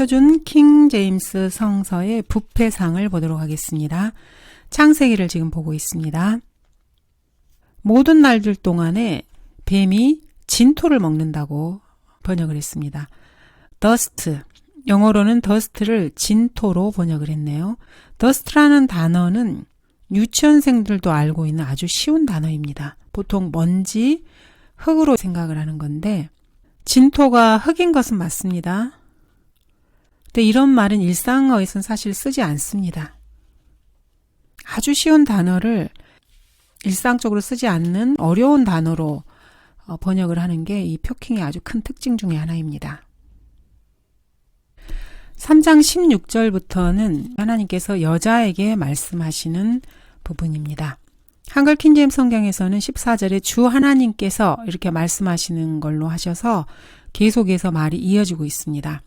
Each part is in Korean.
표준 킹 제임스 성서의 부패상을 보도록 하겠습니다. 창세기를 지금 보고 있습니다. 모든 날들 동안에 뱀이 진토를 먹는다고 번역을 했습니다. dust, 영어로는 dust를 진토로 번역을 했네요. dust라는 단어는 유치원생들도 알고 있는 아주 쉬운 단어입니다. 보통 먼지, 흙으로 생각을 하는 건데 진토가 흙인 것은 맞습니다. 근데 이런 말은 일상어에서는 사실 쓰지 않습니다. 아주 쉬운 단어를 일상적으로 쓰지 않는 어려운 단어로 어, 번역을 하는 게 이 표킹의 아주 큰 특징 중의 하나입니다. 3장 16절부터는 하나님께서 여자에게 말씀하시는 부분입니다. 한글 킨제임 성경에서는 14절에 주 하나님께서 이렇게 말씀하시는 걸로 하셔서 계속해서 말이 이어지고 있습니다.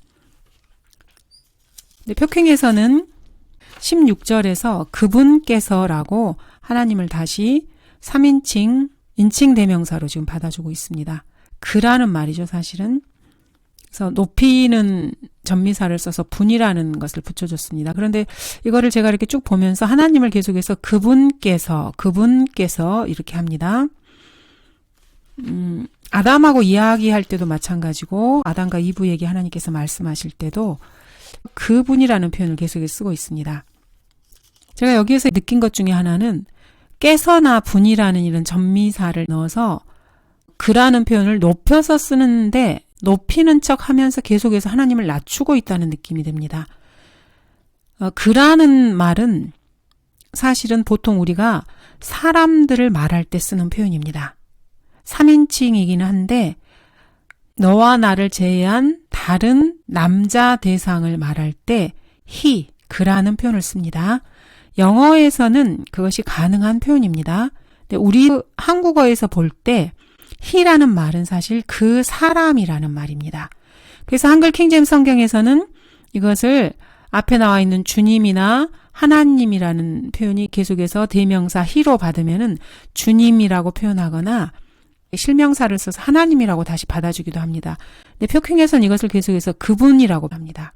표킹에서는 16절에서 그분께서라고 하나님을 다시 3인칭 인칭 대명사로 지금 받아주고 있습니다. 그라는 말이죠, 사실은. 그래서 높이는 전미사를 써서 분이라는 것을 붙여줬습니다. 그런데 이거를 제가 이렇게 쭉 보면서 하나님을 계속해서 그분께서, 그분께서 이렇게 합니다. 음, 아담하고 이야기할 때도 마찬가지고, 아담과 이브에게 하나님께서 말씀하실 때도 그분이라는 표현을 계속해서 쓰고 있습니다. 제가 여기에서 느낀 것 중에 하나는 깨서나 분이라는 이런 전미사를 넣어서 그라는 표현을 높여서 쓰는데 높이는 척 하면서 계속해서 하나님을 낮추고 있다는 느낌이 듭니다. 어, 그라는 말은 사실은 보통 우리가 사람들을 말할 때 쓰는 표현입니다. 3인칭이기는 한데 너와 나를 제외한 다른 남자 대상을 말할 때 he, 그라는 표현을 씁니다. 영어에서는 그것이 가능한 표현입니다. 근데 우리 한국어에서 볼 때 he라는 말은 사실 그 사람이라는 말입니다. 그래서 한글 킹제임 성경에서는 이것을 앞에 나와 있는 주님이나 하나님이라는 표현이 계속해서 대명사 he로 받으면은 주님이라고 표현하거나 실명사를 써서 하나님이라고 다시 받아주기도 합니다. 근데 표킹에서는 이것을 계속해서 그분이라고 합니다.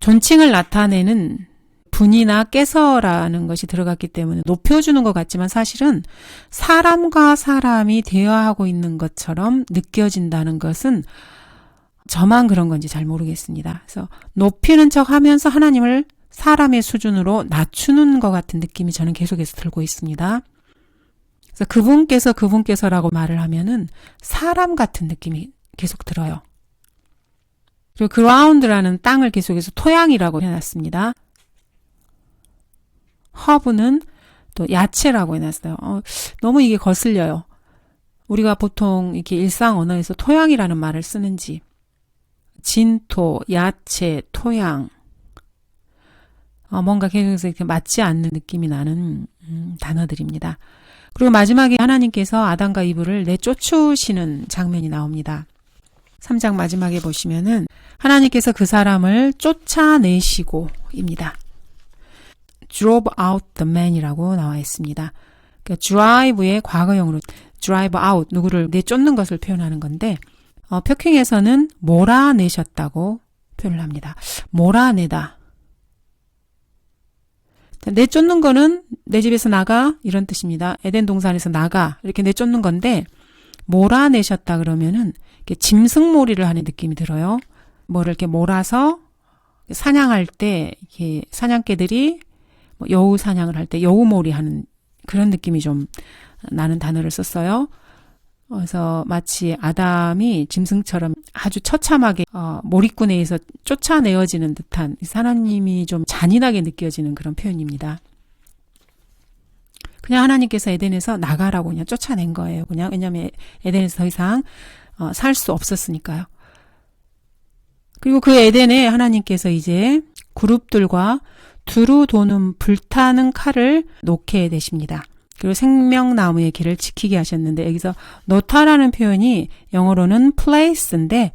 존칭을 나타내는 분이나 깨서라는 것이 들어갔기 때문에 높여주는 것 같지만 사실은 사람과 사람이 대화하고 있는 것처럼 느껴진다는 것은 저만 그런 건지 잘 모르겠습니다. 그래서 높이는 척 하면서 하나님을 사람의 수준으로 낮추는 것 같은 느낌이 저는 계속해서 들고 있습니다. 그래서 그분께서 그분께서라고 말을 하면은 사람 같은 느낌이 계속 들어요. 그리고 그라운드라는 땅을 계속해서 토양이라고 해놨습니다. 허브는 또 야채라고 해놨어요. 어, 너무 이게 거슬려요. 우리가 보통 이렇게 일상 언어에서 토양이라는 말을 쓰는지 진토, 야채, 토양 어, 뭔가 계속해서 이렇게 맞지 않는 느낌이 나는 음, 단어들입니다. 그리고 마지막에 하나님께서 아담과 이브를 내쫓으시는 장면이 나옵니다. 3장 마지막에 보시면은 하나님께서 그 사람을 쫓아내시고입니다. drove out the man이라고 나와 있습니다. 그러니까 drive의 과거형으로 drive out 누구를 내쫓는 것을 표현하는 건데 어, 표킹에서는 몰아내셨다고 표현을 합니다. 몰아내다. 내쫓는 거는 내 집에서 나가 이런 뜻입니다. 에덴 동산에서 나가 이렇게 내쫓는 건데 몰아내셨다 그러면은 짐승몰이를 하는 느낌이 들어요. 뭐를 이렇게 몰아서 사냥할 때 이렇게 사냥개들이 뭐 여우 사냥을 할 때 여우몰이 하는 그런 느낌이 좀 나는 단어를 썼어요. 그래서 마치 아담이 짐승처럼 아주 처참하게 어, 몰입꾼에 의해서 쫓아내어지는 듯한 하나님이 좀 잔인하게 느껴지는 그런 표현입니다. 그냥 하나님께서 에덴에서 나가라고 그냥 쫓아낸 거예요. 그냥 왜냐하면 에덴에서 더 이상 어, 살 수 없었으니까요. 그리고 그 에덴에 하나님께서 이제 그룹들과 두루 도는 불타는 칼을 놓게 되십니다. 그리고 생명나무의 길을 지키게 하셨는데 여기서 놓다라는 표현이 영어로는 place인데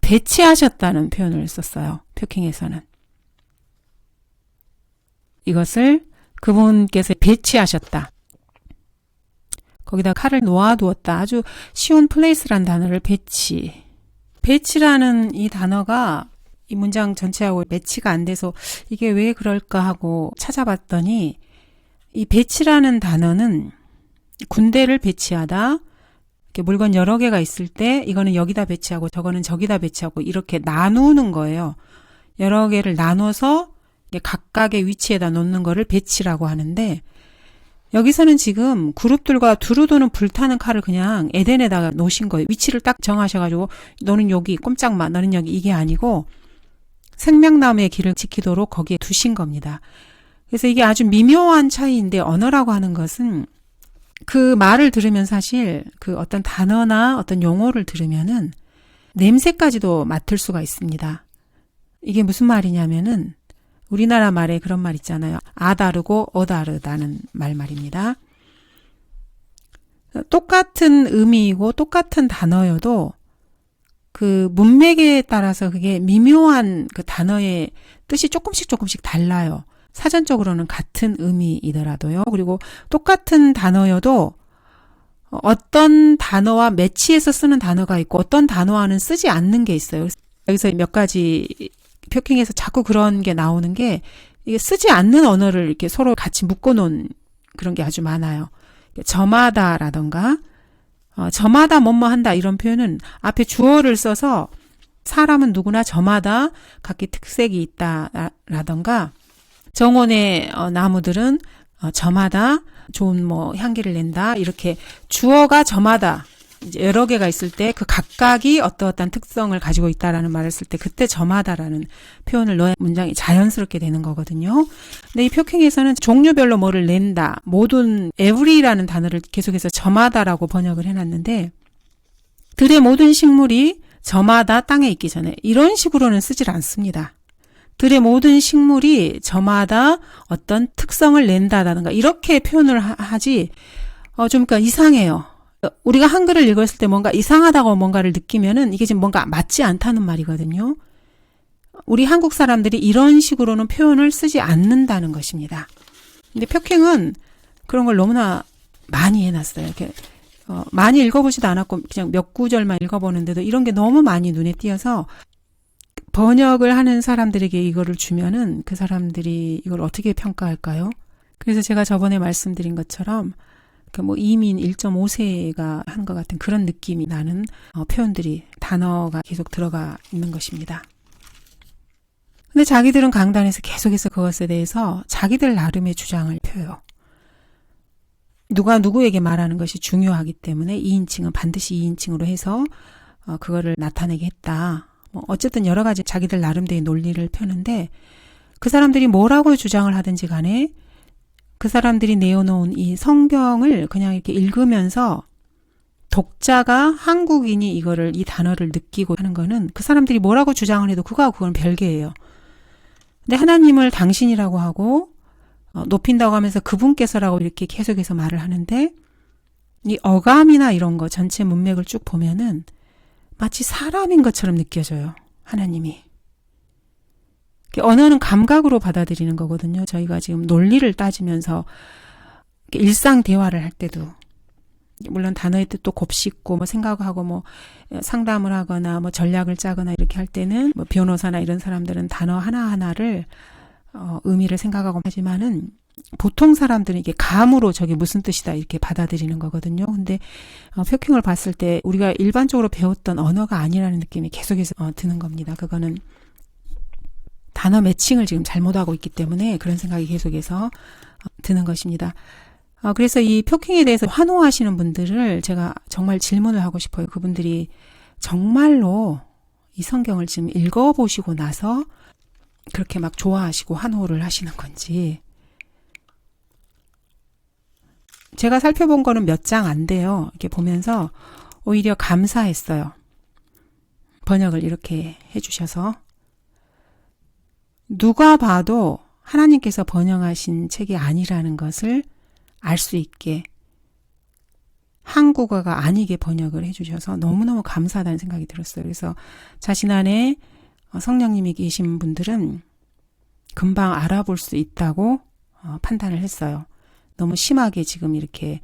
배치하셨다는 표현을 썼어요. 표킹에서는. 이것을 그분께서 배치하셨다. 거기다 칼을 놓아두었다. 아주 쉬운 플레이스란 단어를 배치. 배치라는 이 단어가 이 문장 전체하고 매치가 안 돼서 이게 왜 그럴까 하고 찾아봤더니 이 배치라는 단어는 군대를 배치하다 물건 여러 개가 있을 때 이거는 여기다 배치하고 저거는 저기다 배치하고 이렇게 나누는 거예요. 여러 개를 나눠서 각각의 위치에다 놓는 거를 배치라고 하는데 여기서는 지금 그룹들과 두루두는 불타는 칼을 그냥 에덴에다가 놓으신 거예요. 위치를 딱 정하셔가지고 너는 여기 꼼짝마, 너는 여기 이게 아니고 생명나무의 길을 지키도록 거기에 두신 겁니다. 그래서 이게 아주 미묘한 차이인데 언어라고 하는 것은 그 말을 들으면 사실 그 어떤 단어나 어떤 용어를 들으면은 냄새까지도 맡을 수가 있습니다. 이게 무슨 말이냐면은 우리나라 말에 그런 말 있잖아요. 아 다르고 어 다르다는 말 말입니다. 똑같은 의미이고 똑같은 단어여도 그 문맥에 따라서 그게 미묘한 그 단어의 뜻이 조금씩 조금씩 달라요. 사전적으로는 같은 의미이더라도요. 그리고 똑같은 단어여도 어떤 단어와 매치해서 쓰는 단어가 있고 어떤 단어와는 쓰지 않는 게 있어요. 여기서 몇 가지 표킹에서 자꾸 그런 게 나오는 게 이게 쓰지 않는 언어를 이렇게 서로 같이 묶어놓은 그런 게 아주 많아요. 저마다라던가 어, 저마다 뭐뭐 한다 이런 표현은 앞에 주어를 써서 사람은 누구나 저마다 각기 특색이 있다라던가 정원의 어, 나무들은 어, 저마다 좋은 뭐 향기를 낸다 이렇게 주어가 저마다 이제 여러 개가 있을 때 그 각각이 어떠어떤 특성을 가지고 있다라는 말을 쓸 때 그때 저마다라는 표현을 넣어야 문장이 자연스럽게 되는 거거든요. 근데 이 표킹에서는 종류별로 뭐를 낸다, 모든 every라는 단어를 계속해서 저마다라고 번역을 해놨는데 들의 모든 식물이 저마다 땅에 있기 전에 이런 식으로는 쓰질 않습니다. 들의 모든 식물이 저마다 어떤 특성을 낸다라든가 이렇게 표현을 하, 지 어, 좀 그러니까 이상해요. 우리가 한글을 읽었을 때 뭔가 이상하다고 뭔가를 느끼면은 이게 지금 뭔가 맞지 않다는 말이거든요. 우리 한국 사람들이 이런 식으로는 표현을 쓰지 않는다는 것입니다. 근데 표킹은 그런 걸 너무나 많이 해놨어요. 이렇게 어, 많이 읽어보지도 않았고 그냥 몇 구절만 읽어보는데도 이런 게 너무 많이 눈에 띄어서 번역을 하는 사람들에게 이거를 주면은 그 사람들이 이걸 어떻게 평가할까요? 그래서 제가 저번에 말씀드린 것처럼 그뭐 이민 1.5세가 한 것 같은 그런 느낌이 나는 어, 표현들이 단어가 계속 들어가 있는 것입니다. 근데 자기들은 강단에서 계속해서 그것에 대해서 자기들 나름의 주장을 펴요. 누가 누구에게 말하는 것이 중요하기 때문에 2인칭은 반드시 2인칭으로 해서 어, 그거를 나타내게 했다. 뭐 어쨌든 여러 가지 자기들 나름대로의 논리를 펴는데 그 사람들이 뭐라고 주장을 하든지 간에 그 사람들이 내어놓은 이 성경을 그냥 이렇게 읽으면서 독자가 한국인이 이거를 이 단어를 느끼고 하는 거는 그 사람들이 뭐라고 주장을 해도 그거하고 그건 별개예요. 근데 하나님을 당신이라고 하고 어, 높인다고 하면서 그분께서라고 이렇게 계속해서 말을 하는데 이 어감이나 이런 거 전체 문맥을 쭉 보면은 마치 사람인 것처럼 느껴져요. 하나님이. 언어는 감각으로 받아들이는 거거든요. 저희가 지금 논리를 따지면서 일상 대화를 할 때도 물론 단어의 뜻도 곱씹고 뭐 생각하고 뭐 상담을 하거나 뭐 전략을 짜거나 이렇게 할 때는 뭐 변호사나 이런 사람들은 단어 하나하나를 어 의미를 생각하고 하지만은 보통 사람들은 이게 감으로 저게 무슨 뜻이다 이렇게 받아들이는 거거든요. 근데 어, 표킹을 봤을 때 우리가 일반적으로 배웠던 언어가 아니라는 느낌이 계속해서 어, 드는 겁니다. 그거는 단어 매칭을 지금 잘못하고 있기 때문에 그런 생각이 계속해서 어, 드는 것입니다. 어, 그래서 이 표킹에 대해서 환호하시는 분들을 제가 정말 질문을 하고 싶어요. 그분들이 정말로 이 성경을 지금 읽어보시고 나서 그렇게 막 좋아하시고 환호를 하시는 건지. 제가 살펴본 거는 몇 장 안 돼요. 이렇게 보면서 오히려 감사했어요. 번역을 이렇게 해주셔서. 누가 봐도 하나님께서 번역하신 책이 아니라는 것을 알 수 있게 한국어가 아니게 번역을 해주셔서 너무너무 감사하다는 생각이 들었어요. 그래서 자신 안에 성령님이 계신 분들은 금방 알아볼 수 있다고 어, 판단을 했어요. 너무 심하게 지금 이렇게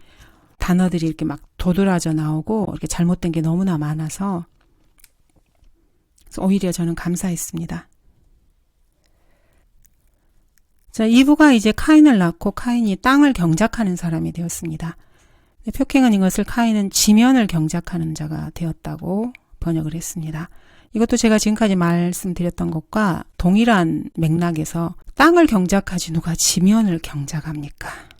단어들이 이렇게 막 도드라져 나오고 이렇게 잘못된 게 너무나 많아서 오히려 저는 감사했습니다. 자, 이브가 이제 카인을 낳고 카인이 땅을 경작하는 사람이 되었습니다. 표킹은 이것을 카인은 지면을 경작하는 자가 되었다고 번역을 했습니다. 이것도 제가 지금까지 말씀드렸던 것과 동일한 맥락에서 땅을 경작하지 누가 지면을 경작합니까?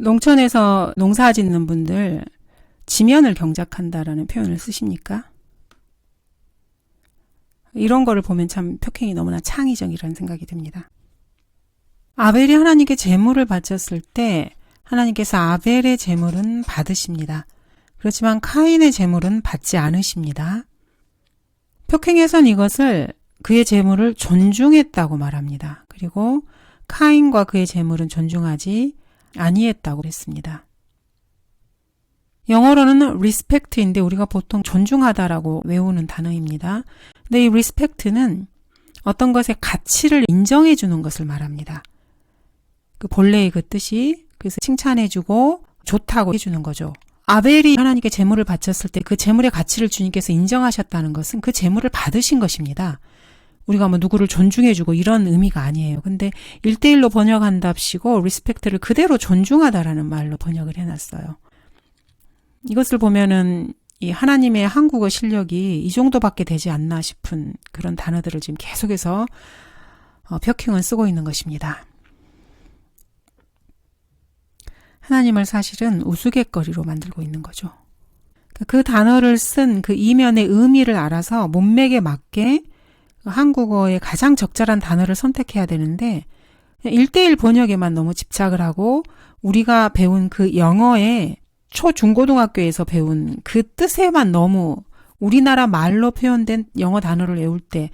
농촌에서 농사 짓는 분들 지면을 경작한다라는 표현을 쓰십니까? 이런 거를 보면 참 표행이 너무나 창의적이라는 생각이 듭니다. 아벨이 하나님께 제물을 바쳤을 때 하나님께서 아벨의 제물은 받으십니다. 그렇지만 카인의 제물은 받지 않으십니다. 표행에선 이것을 그의 제물을 존중했다고 말합니다. 그리고 카인과 그의 제물은 존중하지 아니했다고 했습니다. 영어로는 respect인데 우리가 보통 존중하다라고 외우는 단어입니다. 근데 이 respect는 어떤 것의 가치를 인정해 주는 것을 말합니다. 그 본래의 그 뜻이 그래서 칭찬해 주고 좋다고 해 주는 거죠. 아벨이 하나님께 재물을 바쳤을 때 그 재물의 가치를 주님께서 인정하셨다는 것은 그 재물을 받으신 것입니다. 우리가 뭐 누구를 존중해주고 이런 의미가 아니에요. 근데 일대일로 번역한답시고 리스펙트를 그대로 존중하다라는 말로 번역을 해놨어요. 이것을 보면은 이 하나님의 한국어 실력이 이 정도밖에 되지 않나 싶은 그런 단어들을 지금 계속해서 어, 벽형은 쓰고 있는 것입니다. 하나님을 사실은 우스갯거리로 만들고 있는 거죠. 그 단어를 쓴 그 이면의 의미를 알아서 문맥에 맞게 한국어의 가장 적절한 단어를 선택해야 되는데 1대1 번역에만 너무 집착을 하고 우리가 배운 그 영어의 초중고등학교에서 배운 그 뜻에만 너무 우리나라 말로 표현된 영어 단어를 외울 때,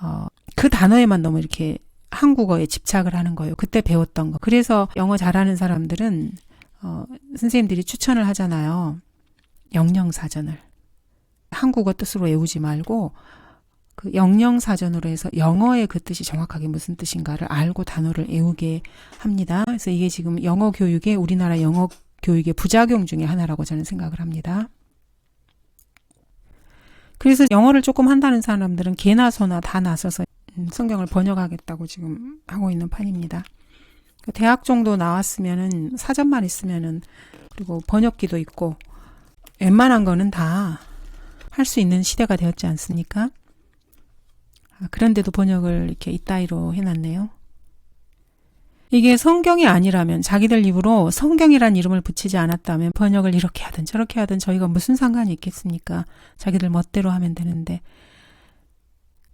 어, 그 단어에만 너무 이렇게 한국어에 집착을 하는 거예요. 그때 배웠던 거. 그래서 영어 잘하는 사람들은, 어, 선생님들이 추천을 하잖아요. 영영사전을. 한국어 뜻으로 외우지 말고, 그 영영 사전으로 해서 영어의 그 뜻이 정확하게 무슨 뜻인가를 알고 단어를 외우게 합니다. 그래서 이게 지금 영어 교육에 우리나라 영어 교육의 부작용 중의 하나라고 저는 생각을 합니다. 그래서 영어를 조금 한다는 사람들은 개나 소나 다 나서서 음, 성경을 번역하겠다고 지금 하고 있는 판입니다. 그 대학 정도 나왔으면은 사전만 있으면은 그리고 번역기도 있고 웬만한 거는 다 할 수 있는 시대가 되었지 않습니까? 아, 그런데도 번역을 이렇게 이따위로 해놨네요. 이게 성경이 아니라면 자기들 입으로 성경이란 이름을 붙이지 않았다면 번역을 이렇게 하든 저렇게 하든 저희가 무슨 상관이 있겠습니까? 자기들 멋대로 하면 되는데.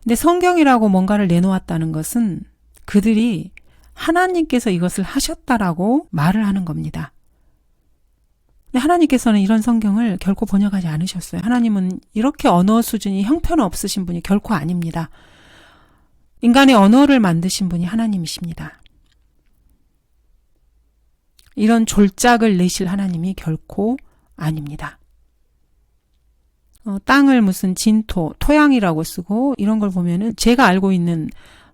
근데 성경이라고 뭔가를 내놓았다는 것은 그들이 하나님께서 이것을 하셨다라고 말을 하는 겁니다. 근데 하나님께서는 이런 성경을 결코 번역하지 않으셨어요. 하나님은 이렇게 언어 수준이 형편없으신 분이 결코 아닙니다. 인간의 언어를 만드신 분이 하나님이십니다. 이런 졸작을 내실 하나님이 결코 아닙니다. 어, 땅을 무슨 진토, 토양이라고 쓰고 이런 걸 보면은 제가 알고 있는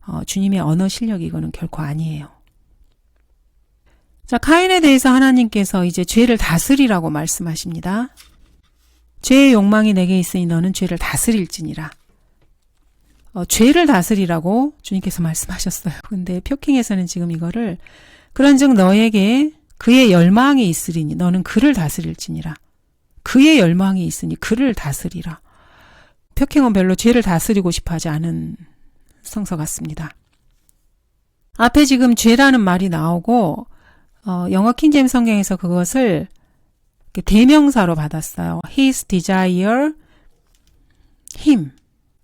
어, 주님의 언어 실력이 이거는 결코 아니에요. 자, 카인에 대해서 하나님께서 이제 죄를 다스리라고 말씀하십니다. 죄의 욕망이 내게 있으니 너는 죄를 다스릴지니라. 어, 죄를 다스리라고 주님께서 말씀하셨어요. 근데 표킹에서는 지금 이거를 그런즉 너에게 그의 열망이 있으리니 너는 그를 다스릴지니라. 그의 열망이 있으니 그를 다스리라. 표킹은 별로 죄를 다스리고 싶어 하지 않은 성서 같습니다. 앞에 지금 죄라는 말이 나오고 어, 영어 킹잼 성경에서 그것을 대명사로 받았어요. His desire, him.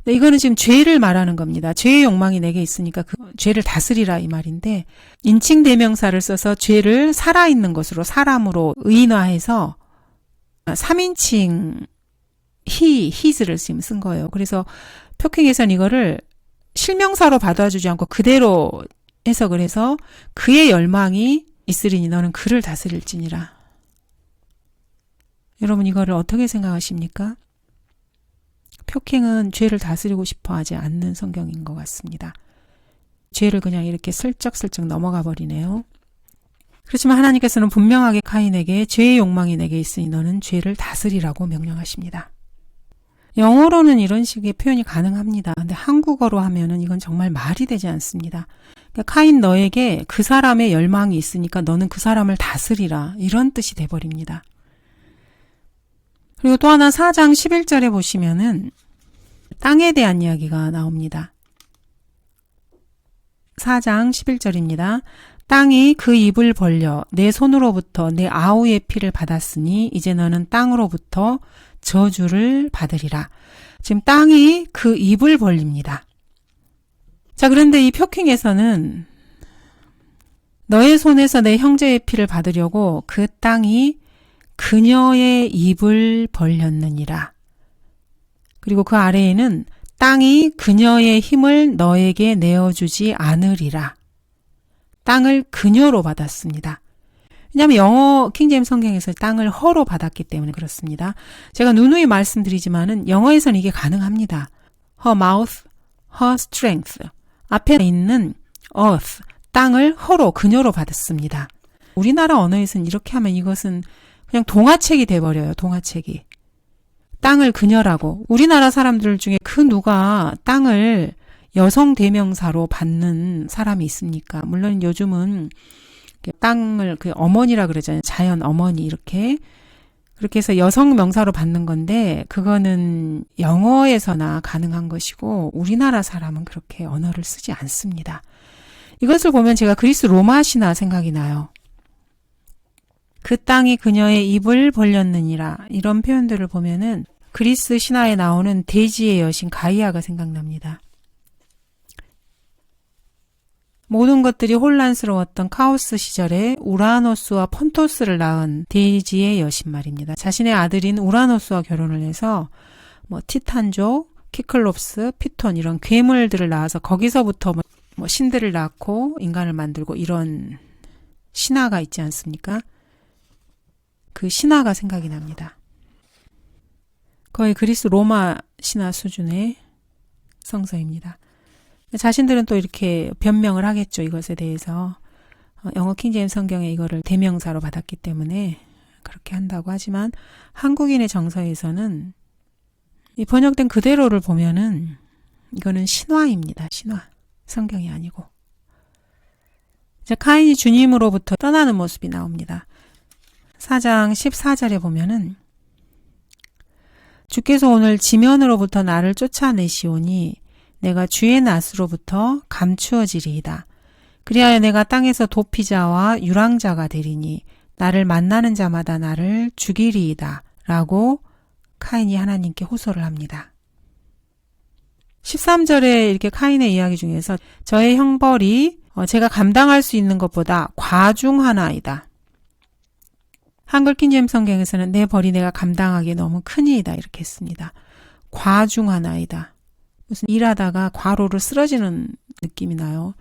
네, 이거는 지금 죄를 말하는 겁니다. 죄의 욕망이 내게 있으니까 그 죄를 다스리라 이 말인데 인칭 대명사를 써서 죄를 살아있는 것으로 사람으로 의인화해서 3인칭 he, his를 지금 쓴 거예요. 그래서 표킹에선 이거를 실명사로 받아주지 않고 그대로 해석을 해서 그의 열망이 있으리니 너는 그를 다스릴지니라. 여러분 이거를 어떻게 생각하십니까? 표킹은 죄를 다스리고 싶어 하지 않는 성경인 것 같습니다. 죄를 그냥 이렇게 슬쩍슬쩍 넘어가 버리네요. 그렇지만 하나님께서는 분명하게 카인에게 죄의 욕망이 내게 있으니 너는 죄를 다스리라고 명령하십니다. 영어로는 이런 식의 표현이 가능합니다. 근데 한국어로 하면은 이건 정말 말이 되지 않습니다. 그러니까 카인 너에게 그 사람의 열망이 있으니까 너는 그 사람을 다스리라. 이런 뜻이 돼 버립니다. 그리고 또 하나 4장 11절에 보시면은 땅에 대한 이야기가 나옵니다. 4장 11절입니다. 땅이 그 입을 벌려 내 손으로부터 내 아우의 피를 받았으니 이제 너는 땅으로부터 저주를 받으리라. 지금 땅이 그 입을 벌립니다. 자, 그런데 이 표킹에서는 너의 손에서 내 형제의 피를 받으려고 그 땅이 그녀의 입을 벌렸느니라. 그리고 그 아래에는 땅이 그녀의 힘을 너에게 내어주지 않으리라. 땅을 그녀로 받았습니다. 왜냐하면 영어 킹제임 성경에서 땅을 허로 받았기 때문에 그렇습니다. 제가 누누이 말씀드리지만은 영어에서는 이게 가능합니다. her mouth, her strength. 앞에 있는 earth, 땅을 허로 그녀로 받았습니다. 우리나라 언어에서는 이렇게 하면 이것은 그냥 동화책이 돼버려요. 동화책이. 땅을 그녀라고. 우리나라 사람들 중에 그 누가 땅을 여성 대명사로 받는 사람이 있습니까? 물론 요즘은 땅을 그 어머니라 그러잖아요. 자연 어머니 이렇게 그렇게 해서 여성 명사로 받는 건데 그거는 영어에서나 가능한 것이고 우리나라 사람은 그렇게 언어를 쓰지 않습니다. 이것을 보면 제가 그리스 로마 신화 생각이 나요. 그 땅이 그녀의 입을 벌렸느니라 이런 표현들을 보면은 그리스 신화에 나오는 대지의 여신 가이아가 생각납니다. 모든 것들이 혼란스러웠던 카오스 시절에 우라노스와 폰토스를 낳은 데이지의 여신 말입니다. 자신의 아들인 우라노스와 결혼을 해서 뭐 티탄족, 키클롭스, 피톤 이런 괴물들을 낳아서 거기서부터 뭐, 뭐 신들을 낳고 인간을 만들고 이런 신화가 있지 않습니까? 그 신화가 생각이 납니다. 거의 그리스 로마 신화 수준의 성서입니다. 자신들은 또 이렇게 변명을 하겠죠. 이것에 대해서. 어, 영어 킹제임 성경에 이거를 대명사로 받았기 때문에 그렇게 한다고 하지만 한국인의 정서에서는 이 번역된 그대로를 보면은 이거는 신화입니다. 신화. 성경이 아니고. 이제 카인이 주님으로부터 떠나는 모습이 나옵니다. 4장 14절에 보면은 주께서 오늘 지면으로부터 나를 쫓아내시오니 내가 주의 낫으로부터 감추어지리이다. 그리하여 내가 땅에서 도피자와 유랑자가 되리니 나를 만나는 자마다 나를 죽이리이다. 라고 카인이 하나님께 호소를 합니다. 13절에 이렇게 카인의 이야기 중에서 저의 형벌이 어, 제가 감당할 수 있는 것보다 과중하나이다. 한글 킹잼 성경에서는 내 벌이 내가 감당하기에 너무 크니이다 이렇게 했습니다. 과중하나이다. 무슨 일하다가 과로로 쓰러지는 느낌이 나요.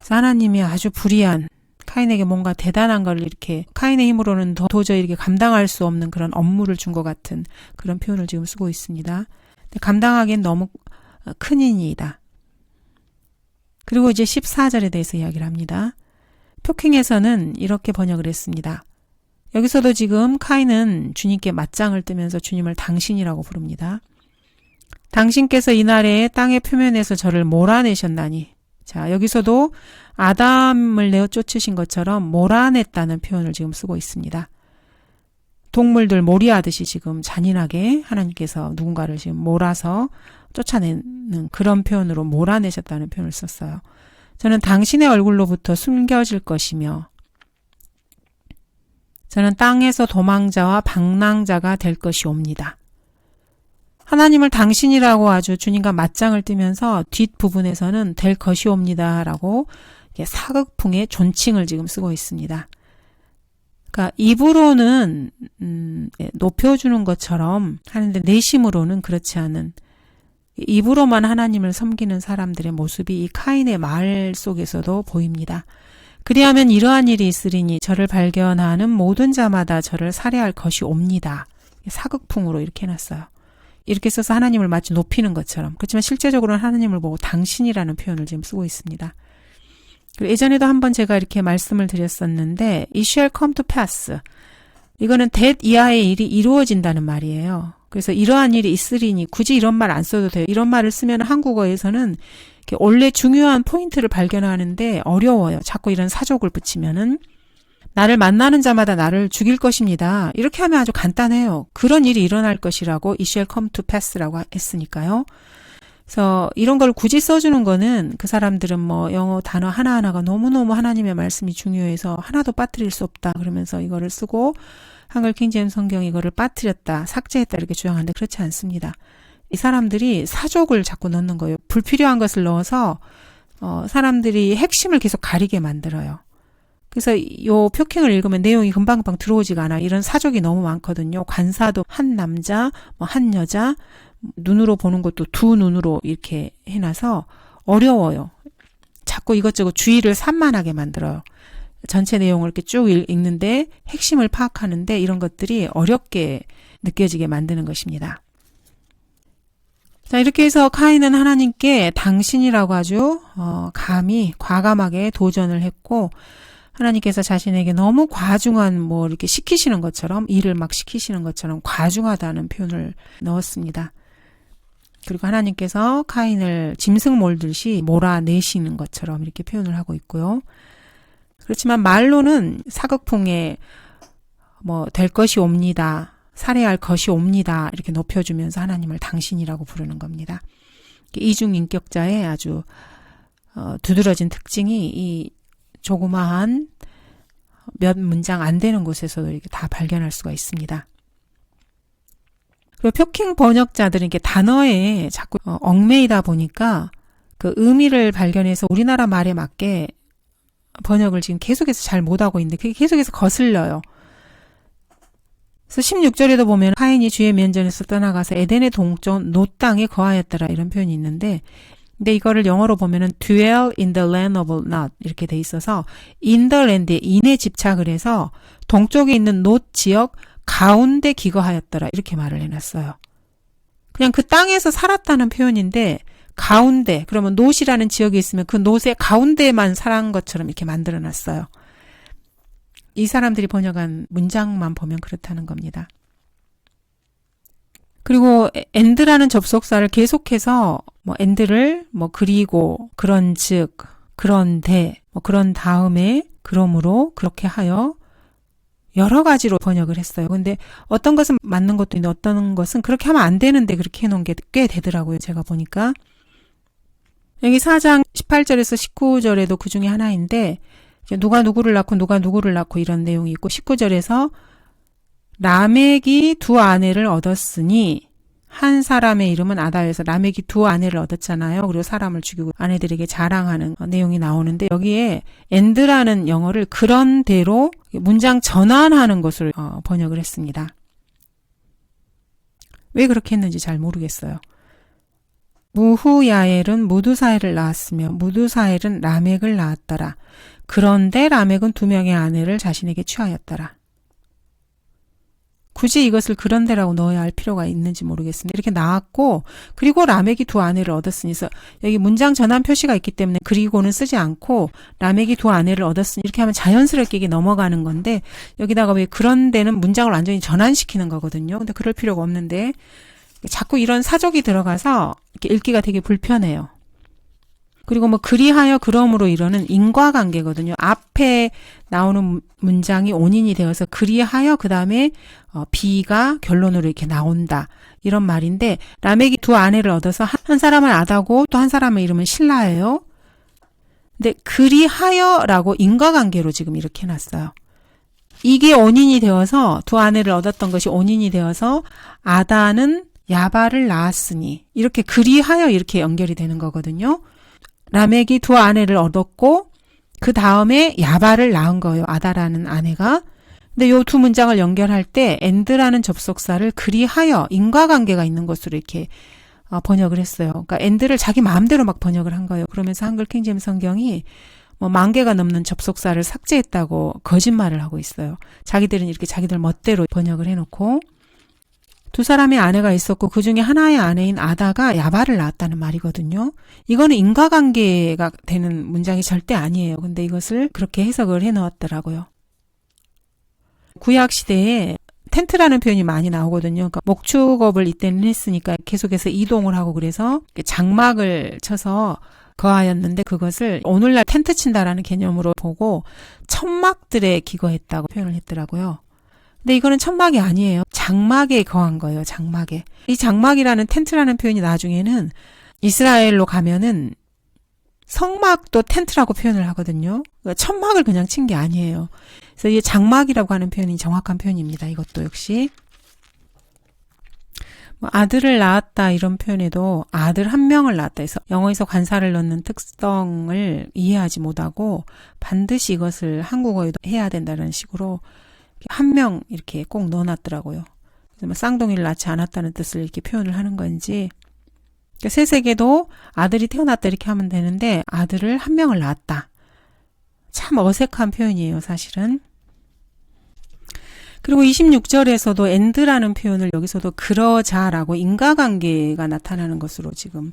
하나님이 아주 불의한 카인에게 뭔가 대단한 걸 이렇게 카인의 힘으로는 더 도저히 이렇게 감당할 수 없는 그런 업무를 준 것 같은 그런 표현을 지금 쓰고 있습니다. 감당하기엔 너무 큰 인이다. 그리고 이제 14절에 대해서 이야기를 합니다. 표킹에서는 이렇게 번역을 했습니다. 여기서도 지금 카인은 주님께 맞짱을 뜨면서 주님을 당신이라고 부릅니다. 당신께서 이날에 땅의 표면에서 저를 몰아내셨나니. 자, 여기서도 아담을 내어 쫓으신 것처럼 몰아냈다는 표현을 지금 쓰고 있습니다. 동물들 몰이하듯이 지금 잔인하게 하나님께서 누군가를 지금 몰아서 쫓아내는 그런 표현으로 몰아내셨다는 표현을 썼어요. 저는 당신의 얼굴로부터 숨겨질 것이며 저는 땅에서 도망자와 방랑자가 될 것이옵니다. 하나님을 당신이라고 아주 주님과 맞짱을 뜨면서 뒷부분에서는 될 것이옵니다. 라고 사극풍의 존칭을 지금 쓰고 있습니다. 그러니까 입으로는 음, 예, 높여주는 것처럼 하는데 내심으로는 그렇지 않은 입으로만 하나님을 섬기는 사람들의 모습이 이 카인의 말 속에서도 보입니다. 그리하면 이러한 일이 있으리니 저를 발견하는 모든 자마다 저를 살해할 것이 옵니다. 사극풍으로 이렇게 해놨어요. 이렇게 써서 하나님을 마치 높이는 것처럼. 그렇지만 실제적으로는 하나님을 보고 당신이라는 표현을 지금 쓰고 있습니다. 그리고 예전에도 한번 제가 이렇게 말씀을 드렸었는데, it shall come to pass. 이거는 that 이하의 일이 이루어진다는 말이에요. 그래서 이러한 일이 있으리니 굳이 이런 말 안 써도 돼요. 이런 말을 쓰면 한국어에서는 원래 중요한 포인트를 발견하는데 어려워요. 자꾸 이런 사족을 붙이면은 나를 만나는 자마다 나를 죽일 것입니다. 이렇게 하면 아주 간단해요. 그런 일이 일어날 것이라고 it shall come to pass라고 했으니까요. 그래서 이런 걸 굳이 써주는 거는 그 사람들은 뭐 영어 단어 하나하나가 너무너무 하나님의 말씀이 중요해서 하나도 빠뜨릴 수 없다. 그러면서 이거를 쓰고 한글 킹제임 성경 이거를 빠뜨렸다, 삭제했다 이렇게 주장하는데 그렇지 않습니다. 이 사람들이 사족을 자꾸 넣는 거예요. 불필요한 것을 넣어서 어, 사람들이 핵심을 계속 가리게 만들어요. 그래서 요 표킹을 읽으면 내용이 금방금방 들어오지가 않아. 이런 사족이 너무 많거든요. 관사도 한 남자, 뭐 한 여자, 눈으로 보는 것도 두 눈으로 이렇게 해놔서 어려워요. 자꾸 이것저것 주의를 산만하게 만들어요. 전체 내용을 이렇게 쭉 읽- 읽는데 핵심을 파악하는데 이런 것들이 어렵게 느껴지게 만드는 것입니다. 자, 이렇게 해서 카인은 하나님께 당신이라고 아주, 어, 감히, 과감하게 도전을 했고, 하나님께서 자신에게 너무 과중한 뭐 이렇게 시키시는 것처럼, 일을 막 시키시는 것처럼 과중하다는 표현을 넣었습니다. 그리고 하나님께서 카인을 짐승 몰듯이 몰아내시는 것처럼 이렇게 표현을 하고 있고요. 그렇지만 말로는 사극풍에 뭐 될 것이 옵니다. 살해할 것이 옵니다. 이렇게 높여주면서 하나님을 당신이라고 부르는 겁니다. 이중 인격자의 아주 어, 두드러진 특징이 이 조그마한 몇 문장 안 되는 곳에서도 이렇게 다 발견할 수가 있습니다. 그리고 표킹 번역자들은 이렇게 단어에 자꾸 어, 얽매이다 보니까 그 의미를 발견해서 우리나라 말에 맞게 번역을 지금 계속해서 잘 못하고 있는데 그게 계속해서 거슬려요. 그래서 16절에도 보면 하인이 주의 면전에서 떠나가서 에덴의 동쪽 노 땅에 거하였더라 이런 표현이 있는데 근데 이거를 영어로 보면은 dwell in the land of not 이렇게 돼 있어서 in the land에 인에 집착을 해서 동쪽에 있는 노 지역 가운데 기거하였더라 이렇게 말을 해놨어요. 그냥 그 땅에서 살았다는 표현인데 가운데 그러면 노시라는 지역이 있으면 그 노의 가운데만 살한 것처럼 이렇게 만들어 놨어요. 이 사람들이 번역한 문장만 보면 그렇다는 겁니다. 그리고 엔드라는 접속사를 계속해서 뭐 엔드를 뭐 그리고 그런 즉 그런데 뭐 그런 다음에 그러므로 그렇게 하여 여러 가지로 번역을 했어요. 근데 어떤 것은 맞는 것도 있는데 어떤 것은 그렇게 하면 안 되는데 그렇게 해놓은 게 꽤 되더라고요. 제가 보니까. 여기 4장 18절에서 19절에도 그 중에 하나인데 누가 누구를 낳고 누가 누구를 낳고 이런 내용이 있고 19절에서 라멕이 두 아내를 얻었으니 한 사람의 이름은 아다여서 라멕이 두 아내를 얻었잖아요. 그리고 사람을 죽이고 아내들에게 자랑하는 내용이 나오는데 여기에 엔드라는 영어를 그런 대로 문장 전환하는 것으로 어, 번역을 했습니다. 왜 그렇게 했는지 잘 모르겠어요. 무후야엘은 무두사엘을 낳았으며 무두사엘은 라멕을 낳았더라. 그런데 라멕은 두 명의 아내를 자신에게 취하였더라. 굳이 이것을 그런데라고 넣어야 할 필요가 있는지 모르겠습니다. 이렇게 나왔고 그리고 라멕이 두 아내를 얻었으니 서 여기 문장 전환 표시가 있기 때문에 그리고는 쓰지 않고 라멕이 두 아내를 얻었으니 이렇게 하면 자연스럽게 이게 넘어가는 건데 여기다가 왜 그런데는 문장을 완전히 전환시키는 거거든요. 근데 그럴 필요가 없는데 자꾸 이런 사족이 들어가서 이렇게 읽기가 되게 불편해요. 그리고 뭐 그리하여 그러므로 이러는 인과관계거든요. 앞에 나오는 문장이 온인이 되어서 그리하여 그 다음에 어, B가 결론으로 이렇게 나온다. 이런 말인데 라멕이 두 아내를 얻어서 한, 한 사람은 아다고 또 한 사람의 이름은 신라예요. 근데 그리하여라고 인과관계로 지금 이렇게 해놨어요. 이게 원인이 되어서 두 아내를 얻었던 것이 원인이 되어서 아다는 야바를 낳았으니 이렇게 그리하여 이렇게 연결이 되는 거거든요. 라멕이 두 아내를 얻었고 그 다음에 야바를 낳은 거예요. 아다라는 아내가. 근데 요 두 문장을 연결할 때 엔드라는 접속사를 그리하여 인과관계가 있는 것으로 이렇게 어, 번역을 했어요. 그러니까 엔드를 자기 마음대로 막 번역을 한 거예요. 그러면서 한글 킹제임 성경이 뭐 만 개가 넘는 접속사를 삭제했다고 거짓말을 하고 있어요. 자기들은 이렇게 자기들 멋대로 번역을 해놓고 두 사람의 아내가 있었고 그 중에 하나의 아내인 아다가 야바를 낳았다는 말이거든요. 이거는 인과관계가 되는 문장이 절대 아니에요. 근데 이것을 그렇게 해석을 해 넣었더라고요. 구약 시대에 텐트라는 표현이 많이 나오거든요. 그러니까 목축업을 이때는 했으니까 계속해서 이동을 하고 그래서 장막을 쳐서 거하였는데 그것을 오늘날 텐트 친다라는 개념으로 보고 천막들에 기거했다고 표현을 했더라고요. 근데 이거는 천막이 아니에요. 장막에 거한 거예요. 장막에. 이 장막이라는 텐트라는 표현이 나중에는 이스라엘로 가면은 성막도 텐트라고 표현을 하거든요. 그러니까 천막을 그냥 친 게 아니에요. 그래서 이 장막이라고 하는 표현이 정확한 표현입니다. 이것도 역시. 뭐 아들을 낳았다 이런 표현에도 아들 한 명을 낳았다 해서 영어에서 관사를 넣는 특성을 이해하지 못하고 반드시 이것을 한국어에도 해야 된다는 식으로 한 명 이렇게 꼭 넣어놨더라고요. 뭐 쌍둥이를 낳지 않았다는 뜻을 이렇게 표현을 하는 건지 그러니까 세세계도 아들이 태어났다 이렇게 하면 되는데 아들을 한 명을 낳았다. 참 어색한 표현이에요, 사실은. 그리고 26절에서도 엔드라는 표현을 여기서도 그러자라고 인과관계가 나타나는 것으로 지금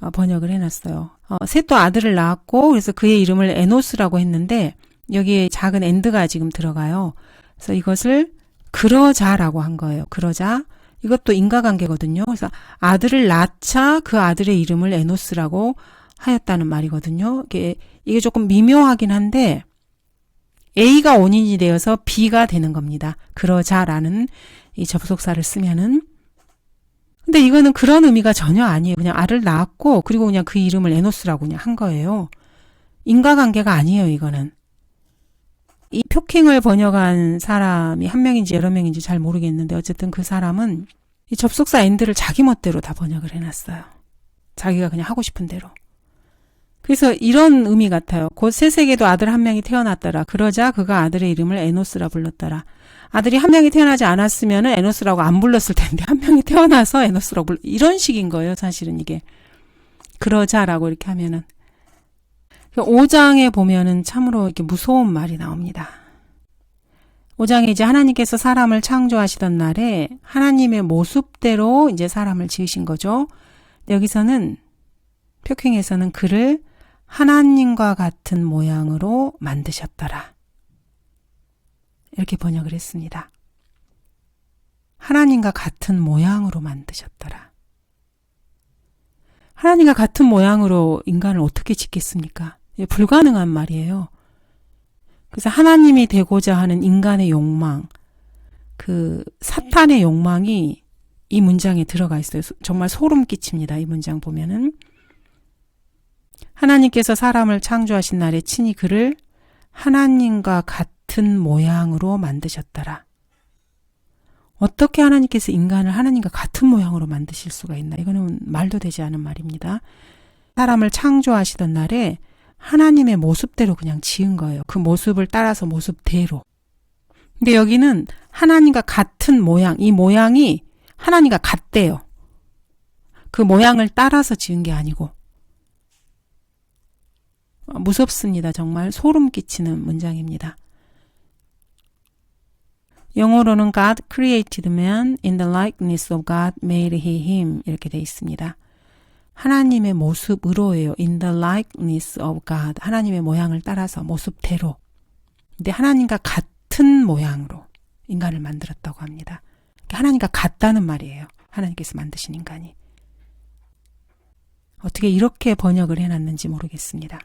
어, 번역을 해놨어요. 어, 셋도 아들을 낳았고 그래서 그의 이름을 에노스라고 했는데 여기에 작은 엔드가 지금 들어가요. 그래서 이것을 그러자라고 한 거예요. 그러자 이것도 인과관계거든요. 그래서 아들을 낳자 그 아들의 이름을 에노스라고 하였다는 말이거든요. 이게, 이게 조금 미묘하긴 한데 A가 원인이 되어서 B가 되는 겁니다. 그러자라는 이 접속사를 쓰면은 근데 이거는 그런 의미가 전혀 아니에요. 그냥 알을 낳았고 그리고 그냥 그 이름을 에노스라고 그냥 한 거예요. 인과관계가 아니에요, 이거는. 이 표킹을 번역한 사람이 한 명인지 여러 명인지 잘 모르겠는데 어쨌든 그 사람은 이 접속사 엔드를 자기 멋대로 다 번역을 해놨어요. 자기가 그냥 하고 싶은 대로. 그래서 이런 의미 같아요. 곧 세세계도 아들 한 명이 태어났더라. 그러자 그가 아들의 이름을 에노스라 불렀더라. 아들이 한 명이 태어나지 않았으면 에노스라고 안 불렀을 텐데 한 명이 태어나서 에노스라고 불 이런 식인 거예요. 사실은 이게 그러자라고 이렇게 하면은 5장에 보면은 참으로 이렇게 무서운 말이 나옵니다. 5장에 이제 하나님께서 사람을 창조하시던 날에 하나님의 모습대로 이제 사람을 지으신 거죠. 여기서는 표킹에서는 그를 하나님과 같은 모양으로 만드셨더라. 이렇게 번역을 했습니다. 하나님과 같은 모양으로 만드셨더라. 하나님과 같은 모양으로 인간을 어떻게 짓겠습니까? 불가능한 말이에요. 그래서 하나님이 되고자 하는 인간의 욕망, 그 사탄의 욕망이 이 문장에 들어가 있어요. 정말 소름 끼칩니다. 이 문장 보면은. 하나님께서 사람을 창조하신 날에 친히 그를 하나님과 같은 모양으로 만드셨더라. 어떻게 하나님께서 인간을 하나님과 같은 모양으로 만드실 수가 있나? 이거는 말도 되지 않은 말입니다. 사람을 창조하시던 날에 하나님의 모습대로 그냥 지은 거예요. 그 모습을 따라서 모습대로. 근데 여기는 하나님과 같은 모양, 이 모양이 하나님과 같대요. 그 모양을 따라서 지은 게 아니고. 무섭습니다. 정말 소름 끼치는 문장입니다. 영어로는 God created man in the likeness of God made he him 이렇게 돼 있습니다. 하나님의 모습으로예요. In the likeness of God. 하나님의 모양을 따라서 모습대로. 근데 하나님과 같은 모양으로 인간을 만들었다고 합니다. 하나님과 같다는 말이에요. 하나님께서 만드신 인간이. 어떻게 이렇게 번역을 해놨는지 모르겠습니다.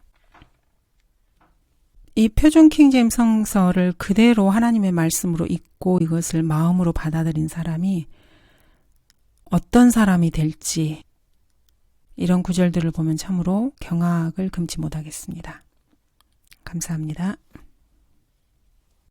이 표준 킹제임 성서를 그대로 하나님의 말씀으로 읽고 이것을 마음으로 받아들인 사람이 어떤 사람이 될지 이런 구절들을 보면 참으로 경악을 금치 못하겠습니다. 감사합니다.